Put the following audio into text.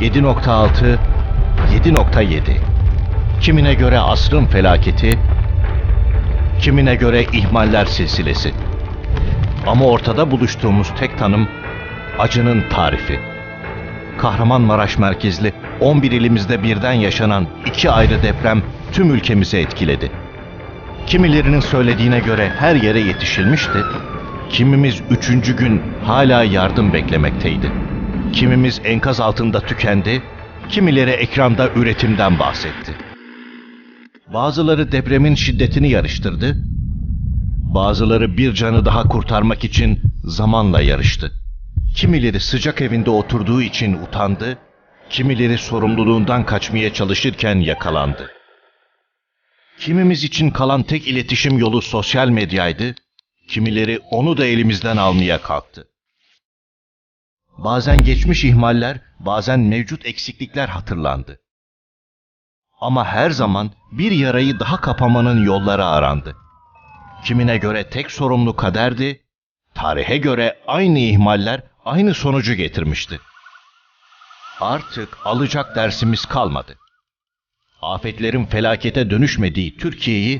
7.6, 7.7. Kimine göre asrın felaketi, kimine göre ihmaller silsilesi. Ama ortada buluştuğumuz tek tanım acının tarifi. Kahramanmaraş merkezli 11 ilimizde birden yaşanan iki ayrı deprem tüm ülkemizi etkiledi. Kimilerinin söylediğine göre her yere yetişilmişti. Kimimiz üçüncü gün hala yardım beklemekteydi. Kimimiz enkaz altında tükendi, kimileri ekranda üretimden bahsetti. Bazıları depremin şiddetini yarıştırdı, bazıları bir canı daha kurtarmak için zamanla yarıştı. Kimileri sıcak evinde oturduğu için utandı, kimileri sorumluluğundan kaçmaya çalışırken yakalandı. Kimimiz için kalan tek iletişim yolu sosyal medyaydı, kimileri onu da elimizden almaya kalktı. Bazen geçmiş ihmaller, bazen mevcut eksiklikler hatırlandı. Ama her zaman bir yarayı daha kapamanın yolları arandı. Kimine göre tek sorumlu kaderdi, tarihe göre aynı ihmaller aynı sonucu getirmişti. Artık alacak dersimiz kalmadı. Afetlerin felakete dönüşmediği Türkiye'yi